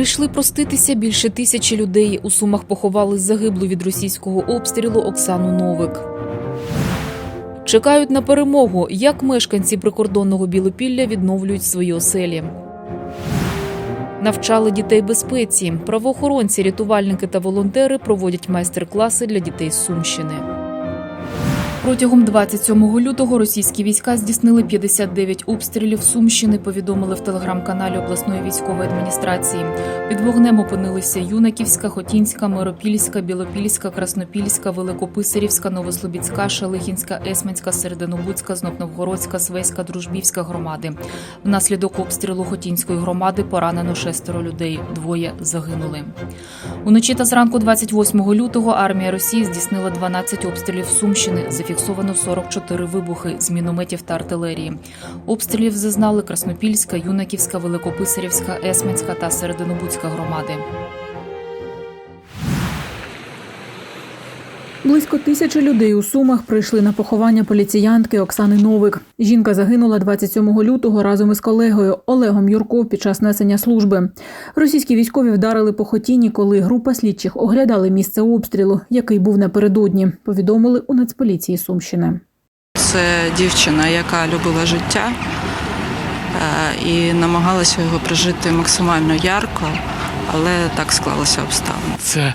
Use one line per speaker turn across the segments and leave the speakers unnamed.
Прийшли проститися більше тисячі людей. У Сумах поховали загиблу від російського обстрілу Оксану Новик. Чекають на перемогу, як мешканці прикордонного Білопілля відновлюють свої оселі. Навчали дітей безпеці. Правоохоронці, рятувальники та волонтери проводять майстер-класи для дітей з Сумщини. Протягом 27 лютого російські війська здійснили 59 обстрілів Сумщини. Повідомили в телеграм-каналі обласної військової адміністрації. Під вогнем опинилися Юнаківська, Хотінська, Миропільська, Білопільська, Краснопільська, Великописарівська, Новослобідська, Шелихінська, Есменська, Серединобудська, Знотновгородська, Свеська, Дружбівська громади. Внаслідок обстрілу Хотінської громади поранено шестеро людей. Двоє загинули. Уночі та зранку 28 лютого армія Росії здійснила 12 обстрілів Сумщини. Зафіксовано 44 вибухи з мінометів та артилерії. Обстрілів зазнали Краснопільська, Юнаківська, Великописарівська, Есменська та Серединобудська громади.
Близько тисячі людей у Сумах прийшли на поховання поліціянтки Оксани Новик. Жінка загинула 27 лютого разом із колегою Олегом Юрко під час несення служби. Російські військові вдарили по хотіні, коли група слідчих оглядали місце обстрілу, який був напередодні. Повідомили у Нацполіції Сумщини.
Це дівчина, яка любила життя е, і намагалася його прожити максимально ярко, але так склалося обставини.
Це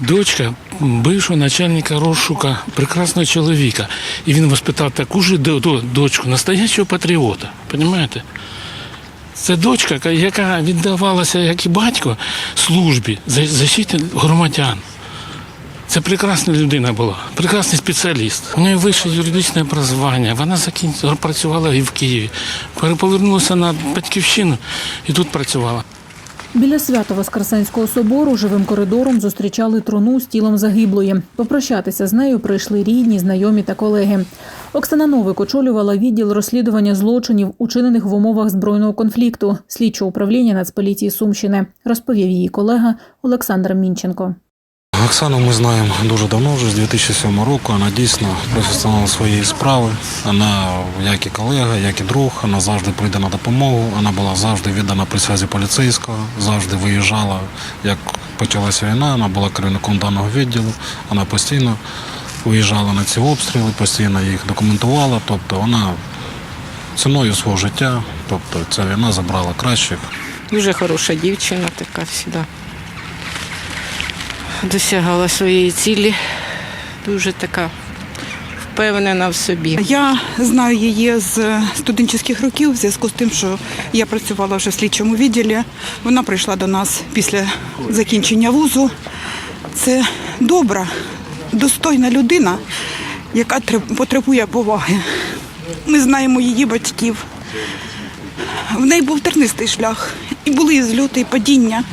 дочка бившого начальника розшука, прекрасного чоловіка. І він воспитав таку ж до- до- дочку, настоящого патріота. Понимаєте? Це дочка, яка віддавалася, як і батько, службі за- громадян. Це прекрасна людина була, прекрасний спеціаліст. У неї вище юридичне образування. Вона закінчила, працювала і в Києві. Повернулася на батьківщину і тут працювала.
Біля Свято-Воскресенського собору живим коридором зустрічали трону з тілом загиблої. Попрощатися з нею прийшли рідні, знайомі та колеги. Оксана Новик очолювала відділ розслідування злочинів, учинених в умовах збройного конфлікту, слідчого управління Нацполіції Сумщини, розповів її колега Олександр Мінченко.
Оксану ми знаємо дуже давно, вже з 2007 року. Вона дійсно професіонал своєї справи. Вона, як і колега, як і друг, вона завжди прийде на допомогу. Вона була завжди віддана присязі поліцейського, завжди виїжджала. Як почалася війна, вона була керівником даного відділу. Вона постійно виїжджала на ці обстріли, постійно їх документувала. Тобто вона ціною свого життя, тобто ця війна забрала кращих.
Дуже хороша дівчина, така завжди досягала своєї цілі, дуже така впевнена в собі.
Я знаю її з студентських років в зв'язку з тим, що я працювала вже в слідчому відділі. Вона прийшла до нас після закінчення вузу. Це добра, достойна людина, яка потребує поваги. Ми знаємо її батьків. В неї був тернистий шлях, і були і зльоти, і падіння.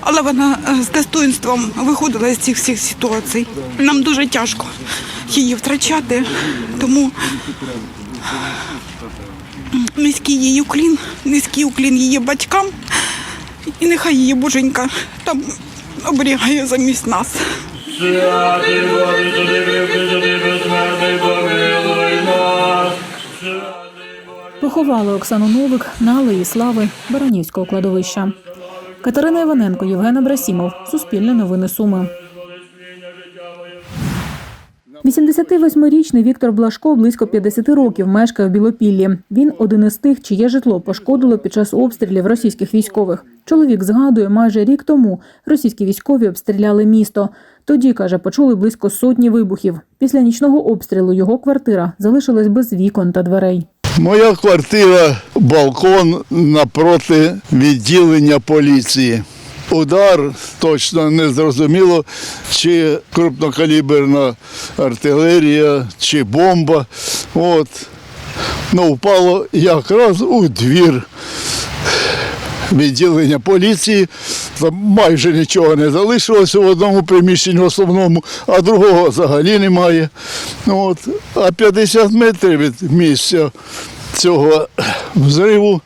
Але вона е, з достоинством виходила з цих всіх ситуацій. Нам дуже тяжко її втрачати, тому низький її уклін, низький уклін її батькам, і нехай її боженька там оберігає замість нас.
Поховали Оксану Новик на Алеї Слави Баранівського кладовища. Катерина Іваненко, Євген Абрасімов. Суспільне новини Суми. 88-річний Віктор Блашко близько 50 років мешкає в Білопіллі. Він один із тих, чиє житло пошкодило під час обстрілів російських військових. Чоловік згадує, майже рік тому російські військові обстріляли місто. Тоді, каже, почули близько сотні вибухів. Після нічного обстрілу його квартира залишилась без вікон та дверей.
Моя квартира, балкон напроти відділення поліції. Удар точно не зрозуміло, чи крупнокаліберна артилерія, чи бомба. От. Ну, впало якраз у двір відділення поліції. Там майже нічого не залишилося в одному приміщенні в основному, а другого взагалі немає. Ну, От. А 50 метрів від місця цього взриву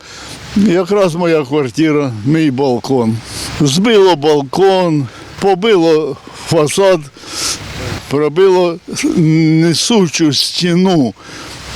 якраз моя квартира, мій балкон. Збило балкон, побило фасад, пробило несучу стіну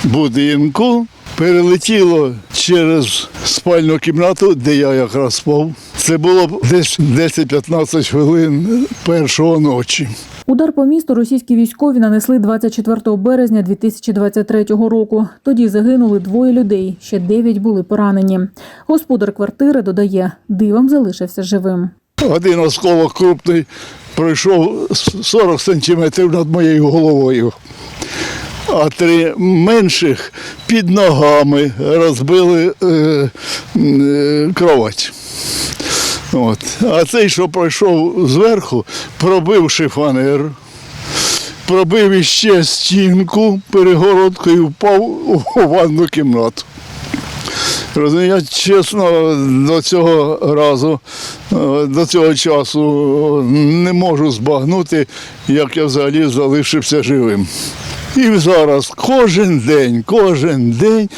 будинку, перелетіло через спальну кімнату, де я якраз спав. Це було десь 10-15 хвилин першого ночі.
Удар по місту російські військові нанесли 24 березня 2023 року. Тоді загинули двоє людей, ще дев'ять були поранені. Господар квартири додає, дивом залишився живим.
Один осколок крупний пройшов 40 сантиметрів над моєю головою. А три менших під ногами розбили е, е, кровать. От. А цей, що пройшов зверху, пробив шифонер, пробив іще стінку перегородкою і впав у ванну кімнату. Я чесно до цього разу, е, до цього часу не можу збагнути, як я взагалі залишився живим. І зараз кожен день, кожен день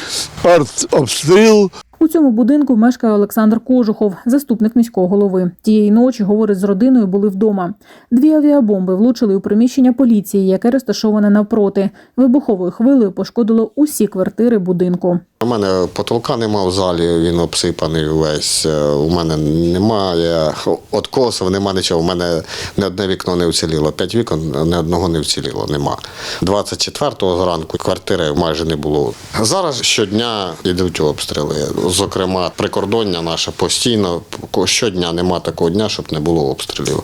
артобстріл.
У цьому будинку мешкає Олександр Кожухов, заступник міського голови. Тієї ночі, говорить, з родиною були вдома. Дві авіабомби влучили у приміщення поліції, яке розташоване навпроти. Вибуховою хвилею пошкодило усі квартири будинку.
У мене потолка нема в залі, він обсипаний весь. Е, У мене немає откосів, нема нічого. У мене не одне вікно не вціліло. П'ять вікон, не одного не вціліло, нема. 24-го зранку квартири майже не було. Зараз щодня йдуть обстріли. Зокрема, прикордоння наше постійно, щодня нема такого дня, щоб не було обстрілів.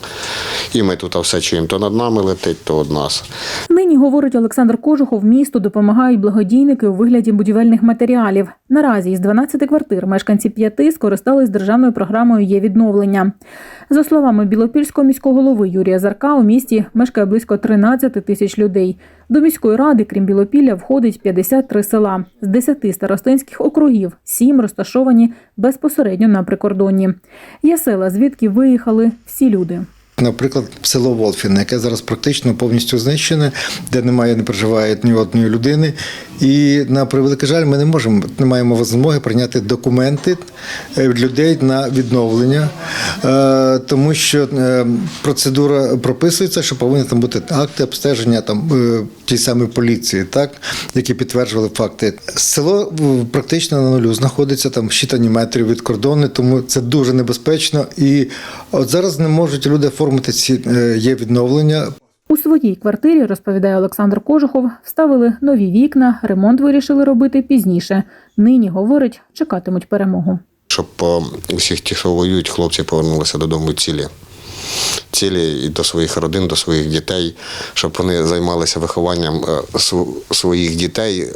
І ми тут все чуємо. То над нами летить, то од нас.
Нині, говорить Олександр Кожухов, місту допомагають благодійники у вигляді будівельних матеріалів. Наразі із 12 квартир мешканці п'яти скористались державною програмою є відновлення. За словами Білопільського міського голови Юрія Зарка, у місті мешкає близько 13 тисяч людей. До міської ради, крім Білопілля, входить 53 села. З 10 старостинських округів 7 розташовані безпосередньо на прикордонні. Є села, звідки виїхали всі люди.
Наприклад, село Волфіне, яке зараз практично повністю знищене, де немає, не проживає ні одної людини. І на превеликий жаль, ми не можемо, не маємо змоги прийняти документи е, від людей на відновлення, е, тому що е, процедура прописується, що повинні там бути акти обстеження там тій самій поліції, так які підтверджували факти. Село практично на нулю знаходиться там щитані метрів від кордону, тому це дуже небезпечно. І от зараз не можуть люди оформити ці е, є відновлення.
У своїй квартирі, розповідає Олександр Кожухов, вставили нові вікна, ремонт вирішили робити пізніше. Нині, говорить, чекатимуть перемогу.
щоб е, усіх ті, що воюють, хлопці повернулися додому цілі. Цілі і до своїх родин, до своїх дітей, щоб вони займалися вихованням е, своїх дітей,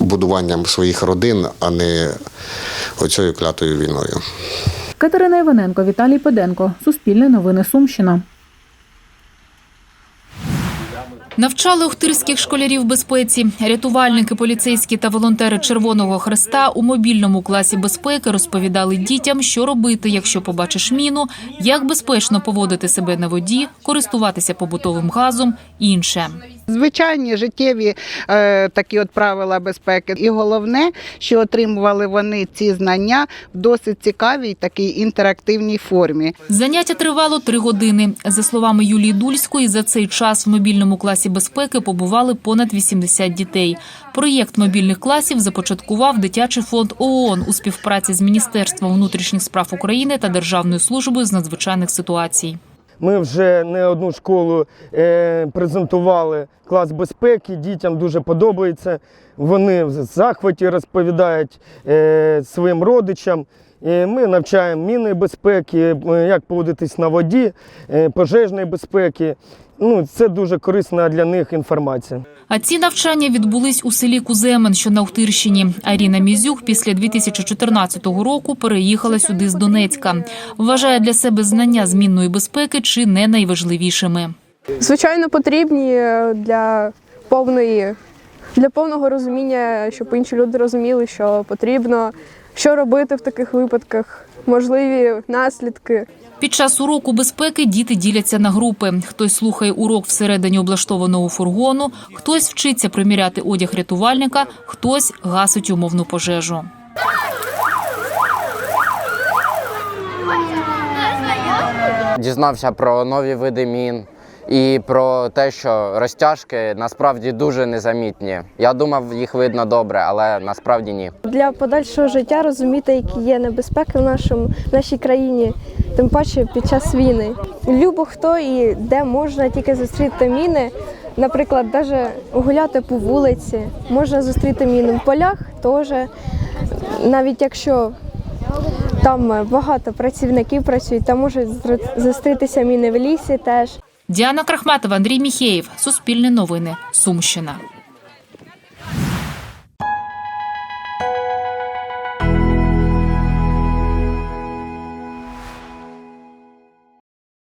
будуванням своїх родин, а не оцією клятою війною.
Катерина Іваненко, Віталій Педенко. Суспільне новини Сумщина.
Навчали охтирських школярів безпеці. Рятувальники, поліцейські та волонтери Червоного Хреста у мобільному класі безпеки розповідали дітям, що робити, якщо побачиш міну, як безпечно поводити себе на воді, користуватися побутовим газом інше.
Звичайні життєві е, такі от правила безпеки. І головне, що отримували вони ці знання в досить цікавій такій інтерактивній формі.
Заняття тривало три години. За словами Юлії Дульської, за цей час в мобільному класі безпеки побували понад 80 дітей. Проєкт мобільних класів започаткував дитячий фонд ООН у співпраці з Міністерством внутрішніх справ України та Державною службою з надзвичайних ситуацій.
Ми вже не одну школу е, презентували клас безпеки. Дітям дуже подобається. Вони в захваті розповідають е, своїм родичам. Ми навчаємо міни безпеки, е, як поводитись на воді, е, пожежної безпеки. Ну, це дуже корисна для них інформація.
А ці навчання відбулись у селі Куземен, що на Охтирщині. Аріна Мізюк після 2014 року переїхала сюди з Донецька. Вважає для себе знання змінної безпеки чи не найважливішими.
Звичайно, потрібні для повної для повного розуміння, щоб інші люди розуміли, що потрібно, що робити в таких випадках, можливі наслідки.
Під час уроку безпеки діти діляться на групи. Хтось слухає урок всередині облаштованого фургону, хтось вчиться приміряти одяг рятувальника, хтось гасить умовну пожежу.
Дізнався про нові види мін і про те, що розтяжки насправді дуже незамітні. Я думав, їх видно добре, але насправді ні.
Для подальшого життя розуміти, які є небезпеки в нашому в нашій країні, тим паче під час війни. Любо хто і де можна тільки зустріти міни. Наприклад, навіть гуляти по вулиці, можна зустріти міни в полях, теж навіть якщо там багато працівників працюють, там можуть зустрітися міни в лісі теж.
Діана Крахматова, Андрій Міхеєв. Суспільне новини. Сумщина.